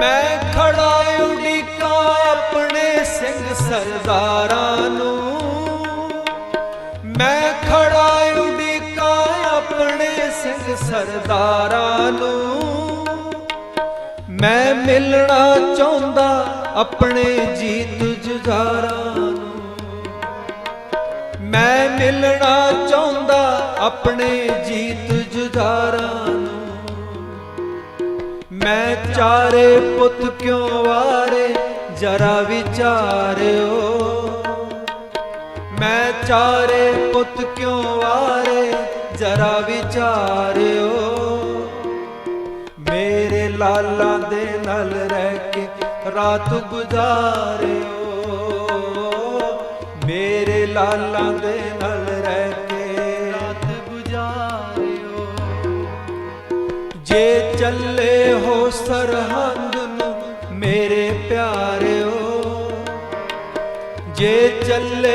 ਮੈਂ ਖੜਾ ਉਡੀਕਾਂ ਆਪਣੇ ਸਿੰਘ ਸਰਦਾਰਾਂ ਨੂੰ। ਮੈਂ ਖੜਾ ਉਡੀਕਾਂ ਆਪਣੇ ਸਿੰਘ ਸਰਦਾਰਾਂ ਨੂੰ। ਮੈਂ ਮਿਲਣਾ ਚਾਹੁੰਦਾ ਆਪਣੇ ਜੀਤ ਜੁਝਾਰਾਂ ਨੂੰ। ਮੈਂ ਮਿਲਣਾ ਚਾਹੁੰਦਾ ਆਪਣੇ ਜੀਤ ਜੁਝਾਰਾਂ ਮੈਂ ਚਾਰੇ ਪੁੱਤ ਕਿਉਂ ਵਾਰੇ? ਜਰਾ ਵਿਚਾਰਿਓ। ਮੈਂ ਚਾਰੇ ਪੁੱਤ ਕਿਉਂ ਵਾਰੇ? ਜਰਾ ਵਿਚਾਰਿਓ। ਮੇਰੇ ਲਾਲਾਂ ਦੇ ਨਾਲ ਰਹਿ ਕੇ ਰਾਤ ਗੁਜ਼ਾਰਿਓ। ਮੇਰੇ ਲਾਲਾਂ ਦੇ ਨਾਲ ਰਹਿ ਕੇ ਜੇ ਚੱਲੇ ਹੋ ਸਰਹੰਦ ਨੂੰ ਮੇਰੇ ਪਿਆਰਿਓ ਜੇ ਚੱਲੇ